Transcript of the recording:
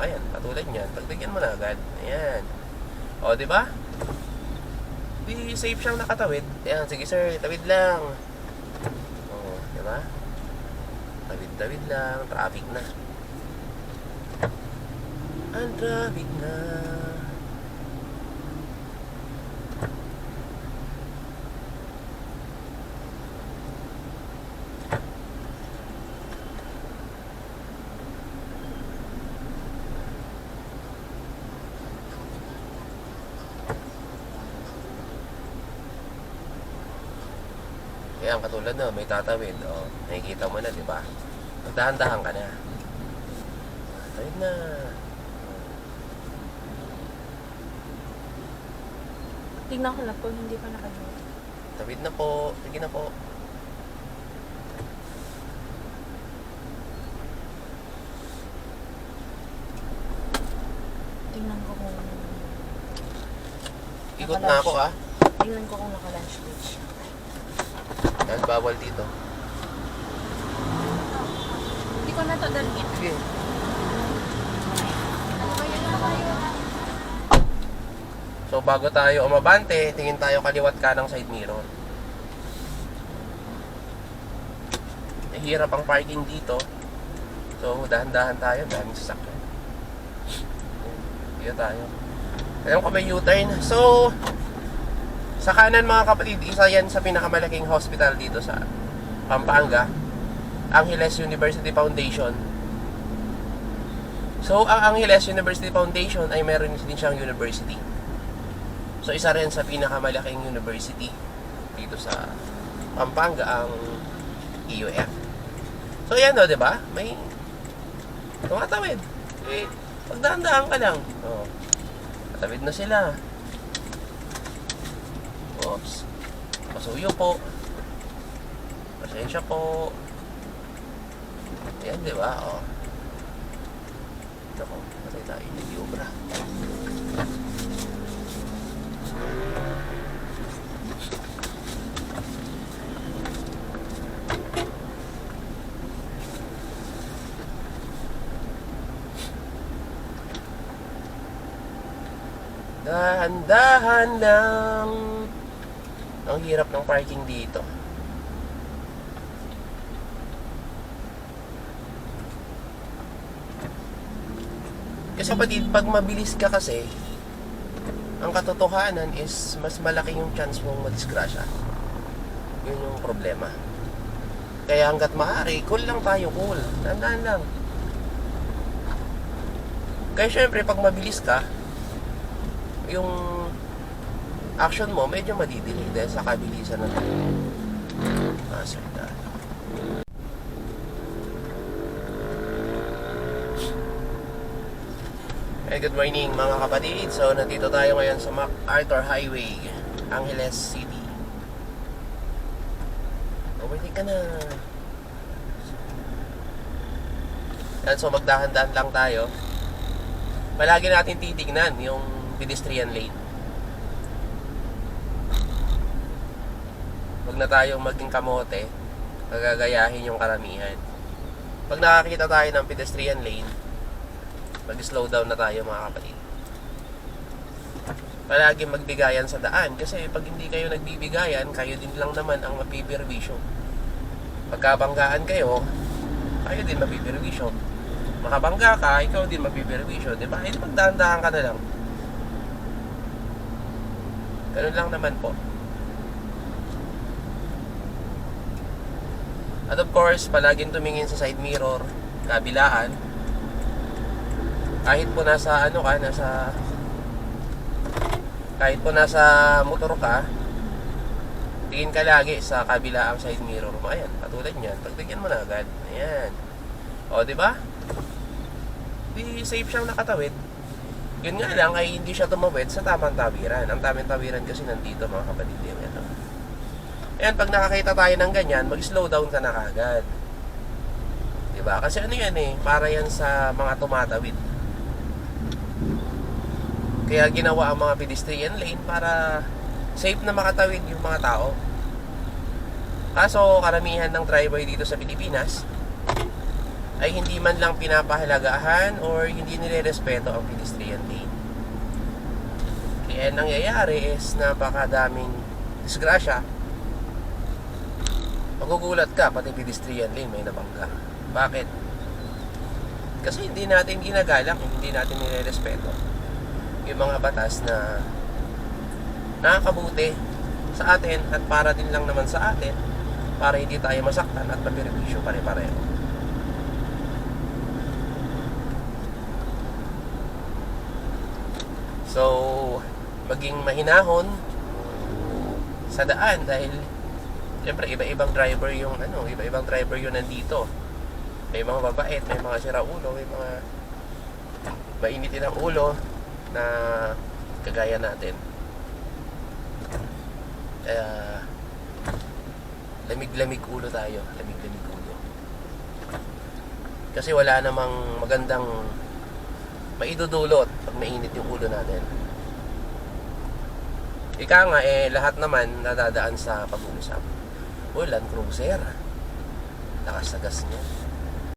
Ayan, katulad niyan. Pagtigyan mo na agad. Ayan. O, di ba? Di safe siyang nakatawid. Ayan, sige sir, tawid lang. O, di ba? Tawid-tawid lang. Traffic na. Ang traffic na. Ayan, katulad na, may tatawid. O, nakikita mo na, di ba? Magdahan-dahan ka na. Tawid na. Tingnan ko lang po, hindi pa nakagawa. Tawid na po. Sige na po. Tingnan ko kung... Ikot na ako, ah. Tingnan ko kung naka-lunch break siya. Yan, bawal dito. Hindi ko na to dalhin. Sige. So, bago tayo umabante, tingin tayo kaliwat ka ng side mirror. Mahirap ang parking dito. So, dahan-dahan tayo. Daming sasakyan. Dito tayo. Alam ko may U-turn. So, sa kanan mga kapatid, isa yan sa pinakamalaking hospital dito sa Pampanga. Angeles University Foundation. So, ang Angeles University Foundation ay meron din siyang university. So, isa rin sa pinakamalaking university dito sa Pampanga, ang EUF. So, yan o, di ba? May tumatawid. Eh, pagdaan-daan ka lang. Oh. Tatawid na sila. Oops. Pasuyo po. Pasensya po. Yan, di ba? Oh. Naku, patay tayo. Hindi obra. Dahan-dahan lang. Ang hirap ng parking dito. Kasi kapatid, pag mabilis ka kasi, ang katotohanan is mas malaki yung chance mong madisgrasya. Yun yung problema. Kaya hanggat maaari, cool lang tayo, cool. Tandaan lang. Kaya syempre, pag mabilis ka, yung action mo medyo madidelay dahil sa kabilisan ng ah, sir, dahil. Hey, good morning mga kapatid. So, nandito tayo ngayon sa MacArthur Highway, Angeles City. Overtake ka na. Yan, so magdahan-dahan lang tayo. Palagi natin titignan yung pedestrian lane. Huwag na tayong maging kamote, magagayahin yung karamihan. Pag nakakita tayo ng pedestrian lane, mag-slow down na tayo mga kapatid. Palagi magbigayan sa daan kasi pag hindi kayo nagbibigayan, kayo din lang naman ang mapipirwisyo. Pagkabanggaan kayo, kayo din mapipirwisyo. Makabangga ka, ikaw din mapipirwisyo. Di ba? Hindi magdahan-dahan ka na lang. Ganun lang naman po. At of course, palaging tumingin sa side mirror, kabilaan. Kahit po nasa ano ka, nasa kahit po nasa motor ka, tingin ka lagi sa kabilaang side mirror mo. Ayan, katulad niyan. Pagtigyan mo na agad. Ayan. O, di ba? Di safe siyang nakatawid. Yun nga lang ay hindi siya tumawid sa tamang tawiran. Ang tamang tawiran kasi nandito mga kapatid. Ito. Ayan, pag nakakita tayo ng ganyan, mag-slow down ka na kagad. Diba? Kasi ano yan eh, para yan sa mga tumatawid. Kaya ginawa ang mga pedestrian lane para safe na makatawid yung mga tao. Kaso karamihan ng driver dito sa Pilipinas, ay hindi man lang pinapahalagahan or hindi nire-respeto ang pedestrian lane. Kaya ang nangyayari is napakadaming disgrasya. Magugulat ka, pati pedestrian lane may nabangga. Bakit? Kasi hindi natin ginagalang, hindi natin nire-respeto yung mga batas na nakakabuti sa atin at para din lang naman sa atin para hindi tayo masaktan at mabenepisyo pare-pareho. So, maging mahinahon sa daan dahil siyempre iba-ibang driver yung ano, iba-ibang driver yung nandito. May mga babait, may mga siraulo, may mga mainitin ang ulo na kagaya natin. Kaya lamig-lamig ulo tayo, lamig-lamig ulo. Kasi wala namang magandang maidudulot pag mainit yung ulo natin. Ika nga eh, lahat naman nadadaan sa pag-uusap. O, Land Cruiser. Lakas-lagas niya.